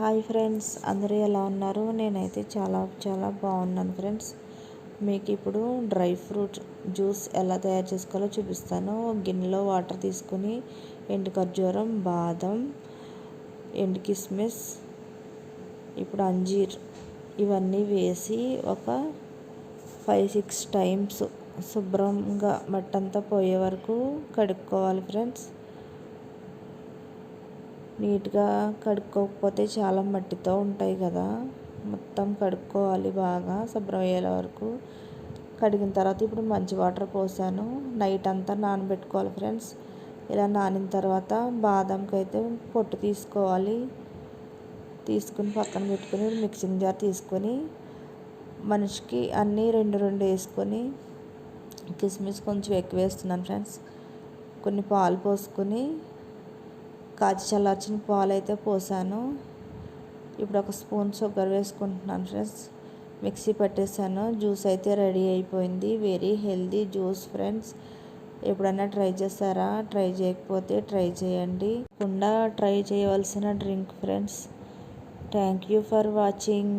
Hi friends అందరూ ఎలా ఉన్నారు? నేనైతే చాలా చాలా బాగున్నాను ఫ్రెండ్స్. మీకు ఇప్పుడు డ్రై ఫ్రూట్ జ్యూస్ ఎలా తయారు చేసుకోవాలో చూపిస్తాను. గిన్నెలో వాటర్ తీసుకుని ఎండు ఖర్జూరం బాదం ఎండు కిస్మిస్ ఇప్పుడు అంజీర్ ఇవన్నీ వేసి ఒక ఫైవ్ సిక్స్ టైమ్స్ శుభ్రంగా మట్టంతా పోయే వరకు కడుక్కోవాలి ఫ్రెండ్స్. నీట్గా కడుక్కోకపోతే చాలా మట్టితో ఉంటాయి కదా. మొత్తం కడుక్కోవాలి బాగా శుభ్రం అయ్యేలా వరకు. కడిగిన తర్వాత ఇప్పుడు మంచి వాటర్ పోసాను. నైట్ అంతా నానబెట్టుకోవాలి ఫ్రెండ్స్. ఇలా నానిన తర్వాత బాదంకి అయితే పొట్టు తీసుకోవాలి. తీసుకుని పక్కన పెట్టుకుని మిక్సింగ్ జార్ తీసుకొని మనిషికి అన్నీ రెండు రెండు వేసుకొని కిస్మిస్ కొంచెం ఎక్కువ వేస్తున్నాను ఫ్రెండ్స్. కొన్ని పాలు పోసుకొని కాచి చల్లార్చిన పాలు అయితే పోసాను. ఇప్పుడు ఒక స్పూన్ షుగర్ వేసుకుంటున్నాను ఫ్రెండ్స్. మిక్సీ పట్టేసాను జ్యూస్ అయితే రెడీ అయిపోయింది. Very healthy juice friends. ఎప్పుడైనా ట్రై చేస్తారా ట్రై చేయకపోతే ట్రై చేయండి. కుండా ట్రై చేయవలసిన drink friends. Thank you for watching.